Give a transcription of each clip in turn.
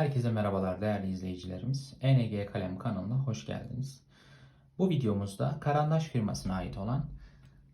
Herkese merhabalar değerli izleyicilerimiz. NG Kalem kanalına hoş geldiniz. Bu videomuzda Karandaş firmasına ait olan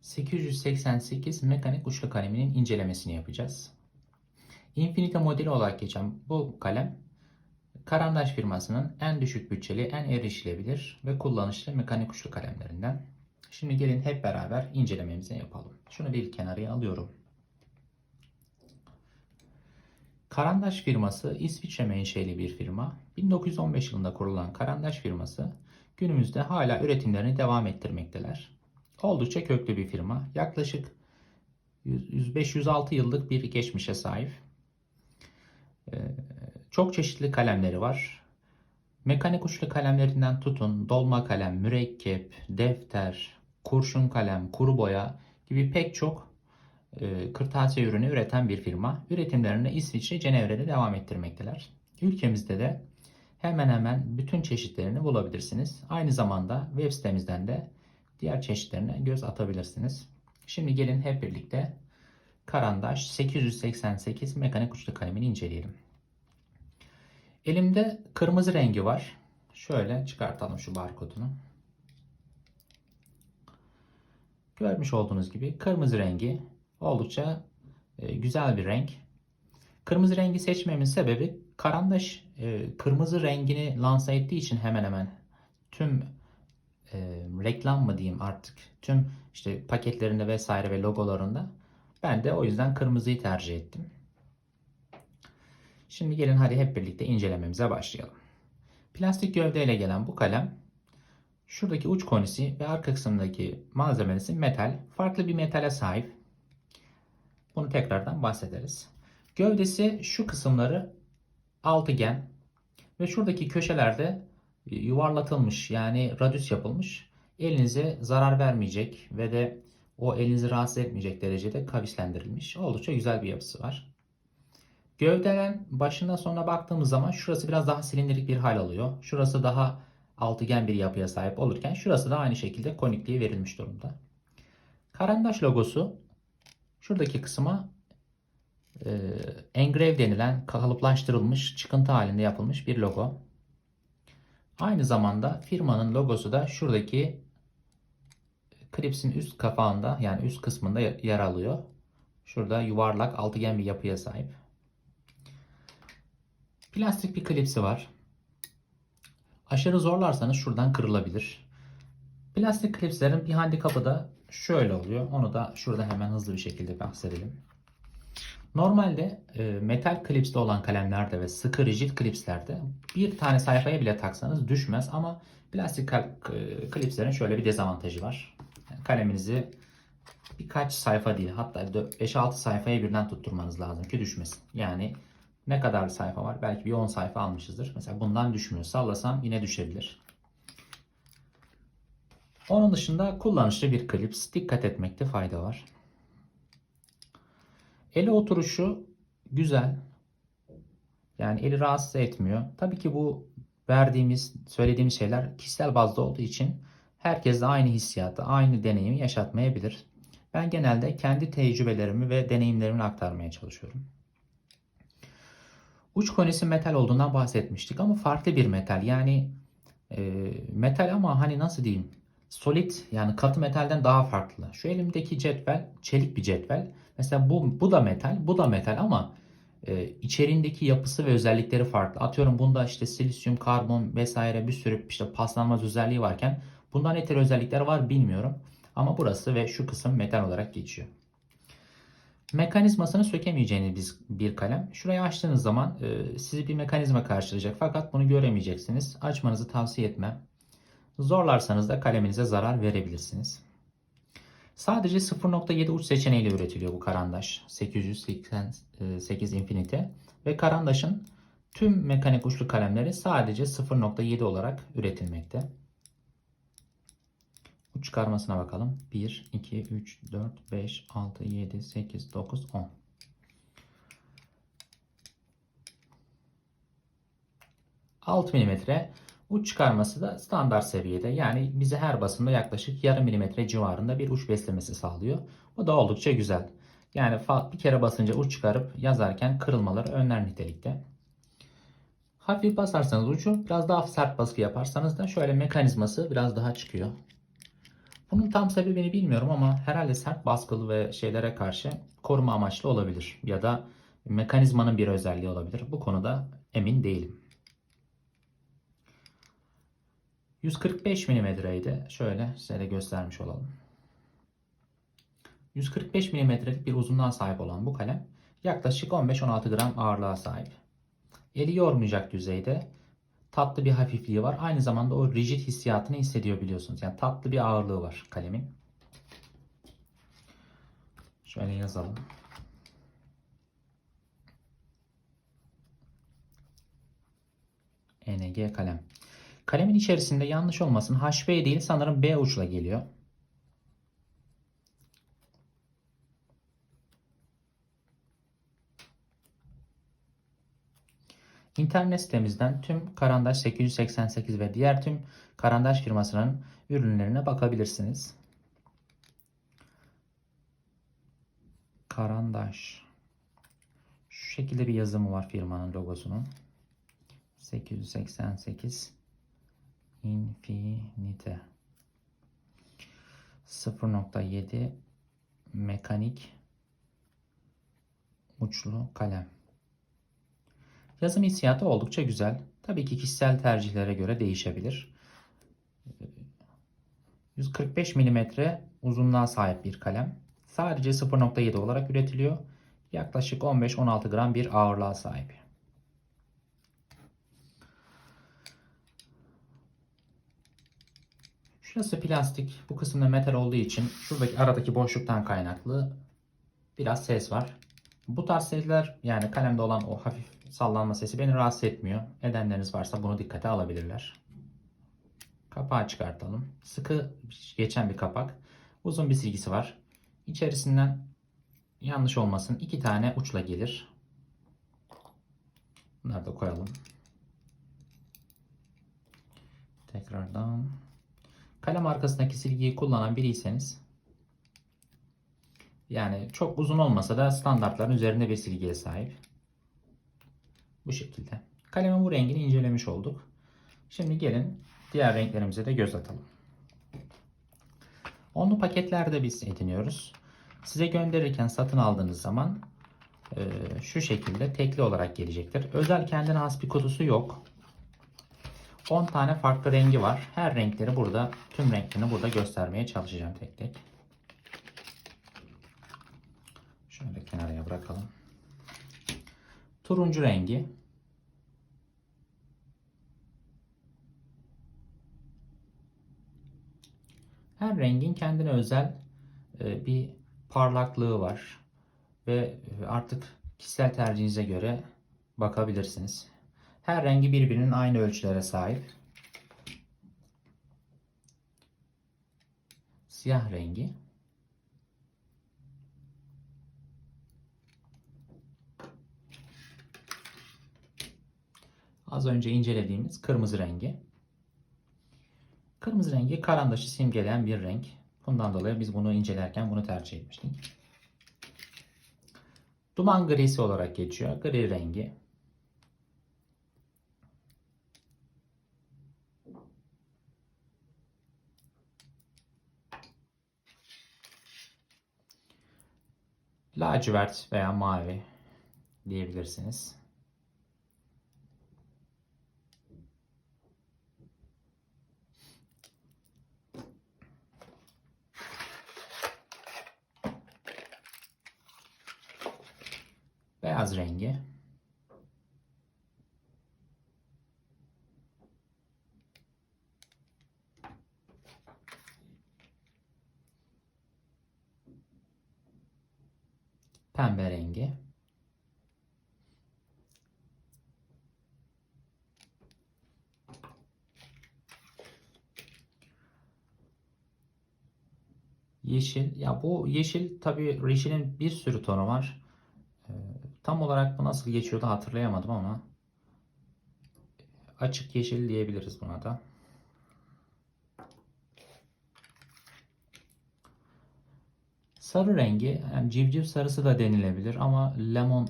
888 mekanik uçlu kaleminin incelemesini yapacağız. Infinite modeli olarak geçen bu kalem Karandaş firmasının en düşük bütçeli, en erişilebilir ve kullanışlı mekanik uçlu kalemlerinden. Şimdi gelin hep beraber incelememizi yapalım. Şunu bir kenarıya alıyorum. Karandaş firması İsviçre menşeli bir firma. 1915 yılında kurulan Karandaş firması günümüzde hala üretimlerini devam ettirmekteler. Oldukça köklü bir firma. Yaklaşık 105-106 yıllık bir geçmişe sahip. Ee, Çok çeşitli kalemleri var. Mekanik uçlu kalemlerinden tutun, dolma kalem, mürekkep, defter, kurşun kalem, kuru boya gibi pek çok e, kırtasiye ürünü üreten bir firma. Üretimlerini İsviçre, Cenevre'de devam ettirmekteler. Ülkemizde de hemen hemen bütün çeşitlerini bulabilirsiniz. Aynı zamanda web sitemizden de diğer çeşitlerine göz atabilirsiniz. Şimdi gelin hep birlikte Karandaş 888 mekanik uçlu kalemini inceleyelim. Elimde kırmızı rengi var. Şöyle çıkartalım şu barkodunu. Görmüş olduğunuz gibi kırmızı rengi oldukça e, güzel bir renk. Kırmızı rengi seçmemin sebebi Karandaş e, kırmızı rengini lanse ettiği için hemen hemen tüm e, reklam mı diyeyim artık tüm işte paketlerinde vesaire ve logolarında ben de o yüzden kırmızıyı tercih ettim. Şimdi gelin hadi hep birlikte incelememize başlayalım. Plastik gövdeyle gelen bu kalem şuradaki uç konisi ve arka kısımdaki malzemesi metal. Farklı bir metale sahip. Bunu tekrardan bahsederiz. Gövdesi şu kısımları altıgen ve şuradaki köşelerde yuvarlatılmış yani radüs yapılmış. Elinize zarar vermeyecek ve de o elinizi rahatsız etmeyecek derecede kavislendirilmiş. Oldukça güzel bir yapısı var. Gövdeden başından sonuna baktığımız zaman şurası biraz daha silindirik bir hal alıyor. Şurası daha altıgen bir yapıya sahip olurken şurası da aynı şekilde konikliğe verilmiş durumda. Karandaş logosu şuradaki kısma e, engrave denilen kalıplaştırılmış çıkıntı halinde yapılmış bir logo. Aynı zamanda firmanın logosu da şuradaki klipsin üst kapağında yani üst kısmında yer alıyor. Şurada yuvarlak altıgen bir yapıya sahip. Plastik bir klipsi var. Aşırı zorlarsanız şuradan kırılabilir. Plastik klipslerin bir handikapı da şöyle oluyor. Onu da şurada hemen hızlı bir şekilde bahsedelim. Normalde e, metal klipste olan kalemlerde ve sıkı rigid klipslerde bir tane sayfaya bile taksanız düşmez ama plastik klipslerin şöyle bir dezavantajı var. Yani kaleminizi birkaç sayfa değil hatta 5-6 sayfaya birden tutturmanız lazım ki düşmesin. Yani ne kadar sayfa var? Belki bir 10 sayfa almışızdır. Mesela bundan düşmüyor. Sallasam yine düşebilir. Onun dışında kullanışlı bir klips. Dikkat etmekte fayda var. Ele oturuşu güzel. Yani eli rahatsız etmiyor. Tabii ki bu verdiğimiz, söylediğimiz şeyler kişisel bazda olduğu için herkes de aynı hissiyatı, aynı deneyimi yaşatmayabilir. Ben genelde kendi tecrübelerimi ve deneyimlerimi aktarmaya çalışıyorum. Uç konisi metal olduğundan bahsetmiştik ama farklı bir metal. Yani e, metal ama hani nasıl diyeyim? Solid yani katı metalden daha farklı. Şu elimdeki cetvel çelik bir cetvel. Mesela bu, bu da metal, bu da metal ama e, içeriğindeki yapısı ve özellikleri farklı. Atıyorum bunda işte silisyum, karbon vesaire bir sürü işte paslanmaz özelliği varken bundan ne özellikler var bilmiyorum. Ama burası ve şu kısım metal olarak geçiyor. Mekanizmasını sökemeyeceğiniz bir kalem. Şurayı açtığınız zaman e, sizi bir mekanizma karşılayacak fakat bunu göremeyeceksiniz. Açmanızı tavsiye etmem. Zorlarsanız da kaleminize zarar verebilirsiniz. Sadece 0.7 uç seçeneğiyle üretiliyor bu karandaş 888 Infinity ve karandaşın tüm mekanik uçlu kalemleri sadece 0.7 olarak üretilmekte. Uç çıkarmasına bakalım. 1, 2, 3, 4, 5, 6, 7, 8, 9, 10. Alt milimetre uç çıkarması da standart seviyede. Yani bize her basımda yaklaşık yarım milimetre civarında bir uç beslemesi sağlıyor. Bu da oldukça güzel. Yani bir kere basınca uç çıkarıp yazarken kırılmaları önler nitelikte. Hafif basarsanız ucu biraz daha sert baskı yaparsanız da şöyle mekanizması biraz daha çıkıyor. Bunun tam sebebini bilmiyorum ama herhalde sert baskılı ve şeylere karşı koruma amaçlı olabilir. Ya da mekanizmanın bir özelliği olabilir. Bu konuda emin değilim. 145 mm'ydi. Şöyle size de göstermiş olalım. 145 mm'lik bir uzunluğa sahip olan bu kalem yaklaşık 15-16 gram ağırlığa sahip. Eli yormayacak düzeyde tatlı bir hafifliği var. Aynı zamanda o rigid hissiyatını hissediyor biliyorsunuz. Yani tatlı bir ağırlığı var kalemin. Şöyle yazalım. ENG kalem. Kalemin içerisinde yanlış olmasın HB değil sanırım B uçla geliyor. İnternet sitemizden tüm Karandaş 888 ve diğer tüm Karandaş firmasının ürünlerine bakabilirsiniz. Karandaş. Şu şekilde bir yazımı var firmanın logosunun. 888 Infinite 0.7 mekanik uçlu kalem. Yazım hissiyatı oldukça güzel. Tabii ki kişisel tercihlere göre değişebilir. 145 mm uzunluğa sahip bir kalem. Sadece 0.7 olarak üretiliyor. Yaklaşık 15-16 gram bir ağırlığa sahip. Şurası plastik. Bu kısımda metal olduğu için şuradaki aradaki boşluktan kaynaklı biraz ses var. Bu tarz sesler yani kalemde olan o hafif sallanma sesi beni rahatsız etmiyor. Edenleriniz varsa bunu dikkate alabilirler. Kapağı çıkartalım. Sıkı geçen bir kapak. Uzun bir silgisi var. İçerisinden yanlış olmasın iki tane uçla gelir. Bunları da koyalım. Tekrardan kalem arkasındaki silgiyi kullanan biriyseniz yani çok uzun olmasa da standartların üzerinde bir silgiye sahip. Bu şekilde. Kalemin bu rengini incelemiş olduk. Şimdi gelin diğer renklerimize de göz atalım. Onlu paketlerde biz ediniyoruz. Size gönderirken satın aldığınız zaman e, şu şekilde tekli olarak gelecektir. Özel kendine has bir kutusu yok. 10 tane farklı rengi var. Her renkleri burada, tüm renklerini burada göstermeye çalışacağım tek tek. Şöyle kenarıya bırakalım. Turuncu rengi. Her rengin kendine özel e, bir parlaklığı var. Ve e, artık kişisel tercihinize göre bakabilirsiniz. Her rengi birbirinin aynı ölçülere sahip. Siyah rengi. Az önce incelediğimiz kırmızı rengi. Kırmızı rengi karandaşı simgeleyen bir renk. Bundan dolayı biz bunu incelerken bunu tercih etmiştik. Duman grisi olarak geçiyor. Gri rengi. Lacivert veya mavi diyebilirsiniz. Beyaz rengi. Rengi. Yeşil. Ya bu yeşil tabii yeşilin bir sürü tonu var. Ee, tam olarak bu nasıl geçiyordu hatırlayamadım ama açık yeşil diyebiliriz buna da. Sarı rengi yani civciv sarısı da denilebilir ama lemon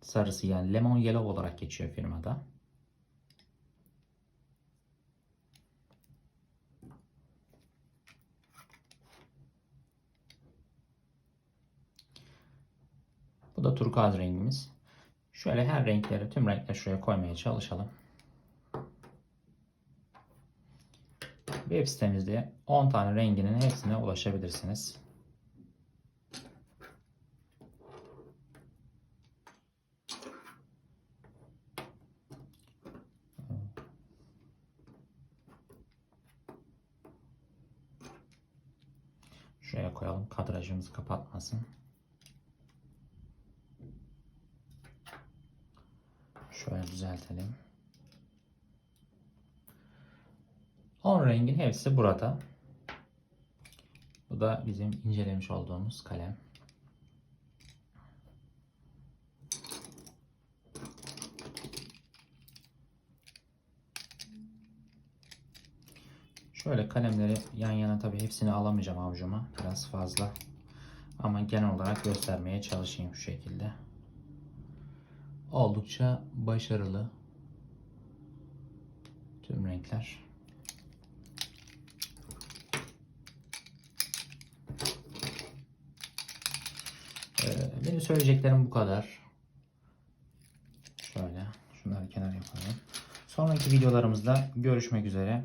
sarısı yani lemon yellow olarak geçiyor firmada. Bu da turkuaz rengimiz. Şöyle her renkleri tüm renkleri şuraya koymaya çalışalım. Web sitemizde 10 tane renginin hepsine ulaşabilirsiniz. Şuraya koyalım. Kadrajımızı kapatmasın. Şöyle düzeltelim. 10 rengin hepsi burada. Bu da bizim incelemiş olduğumuz kalem. Şöyle kalemleri yan yana tabii hepsini alamayacağım avucuma. Biraz fazla. Ama genel olarak göstermeye çalışayım şu şekilde. Oldukça başarılı. Tüm renkler. Ee, benim söyleyeceklerim bu kadar. Şöyle şunları kenar yapalım. Sonraki videolarımızda görüşmek üzere.